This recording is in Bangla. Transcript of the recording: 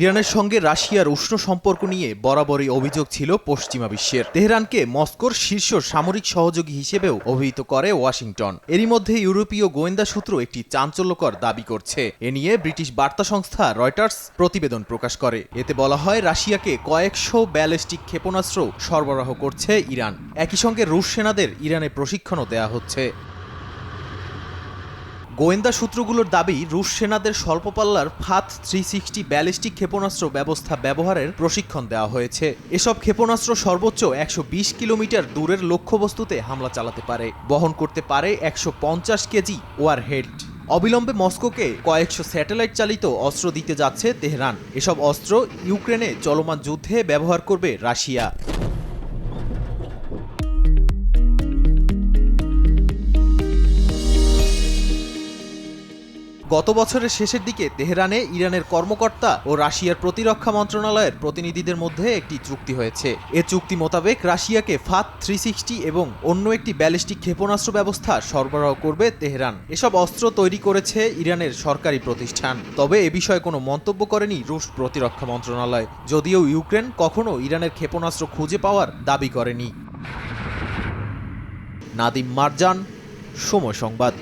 ইরানের সঙ্গে রাশিয়ার উষ্ণ সম্পর্ক নিয়ে বরাবরই অভিযোগ ছিল পশ্চিমা বিশ্বের। তেহরানকে মস্কোর শীর্ষ সামরিক সহযোগী হিসেবেও অভিহিত করে ওয়াশিংটন। এরই মধ্যে ইউরোপীয় গোয়েন্দা সূত্র একটি চাঞ্চল্যকর দাবি করছে। এ নিয়ে ব্রিটিশ বার্তা সংস্থা রয়টার্স প্রতিবেদন প্রকাশ করে। এতে বলা হয়, রাশিয়াকে কয়েকশো ব্যালিস্টিক ক্ষেপণাস্ত্র সরবরাহ করছে ইরান। একই সঙ্গে রুশ সেনাদের ইরানে প্রশিক্ষণও দেয়া হচ্ছে। গোয়েন্দা সূত্রগুলোর দাবি, রুশ সেনাদের স্বল্পপাল্লার ফাত থ্রি সিক্সটি ব্যালিস্টিক ক্ষেপণাস্ত্র ব্যবস্থা ব্যবহারের প্রশিক্ষণ দেওয়া হয়েছে। এসব ক্ষেপণাস্ত্র সর্বোচ্চ একশো বিশ কিলোমিটার দূরের লক্ষ্যবস্তুতে হামলা চালাতে পারে। বহন করতে পারে একশো পঞ্চাশ কেজি ওয়ারহেড। অবিলম্বে মস্কোকে কয়েকশো স্যাটেলাইট চালিত অস্ত্র দিতে যাচ্ছে তেহরান। এসব অস্ত্র ইউক্রেনে চলমান যুদ্ধে ব্যবহার করবে রাশিয়া। গত বছরের শেষের দিকে তেহরানে ইরানের কর্মকর্তা ও রাশিয়ার প্রতিরক্ষা মন্ত্রণালয়ের প্রতিনিধিদের মধ্যে একটি চুক্তি হয়েছে। এ চুক্তি মোতাবেক রাশিয়াকে ফাত থ্রি সিক্সটি এবং অন্য একটি ব্যালিস্টিক ক্ষেপণাস্ত্র ব্যবস্থা সরবরাহ করবে তেহরান। এসব অস্ত্র তৈরি করেছে ইরানের সরকারি প্রতিষ্ঠান। তবে এ বিষয়ে কোনো মন্তব্য করেনি রুশ প্রতিরক্ষা মন্ত্রণালয়। যদিও ইউক্রেন কখনো ইরানের ক্ষেপণাস্ত্র খুঁজে পাওয়ার দাবি করেনি। নাদিম মারজান, সময় সংবাদ।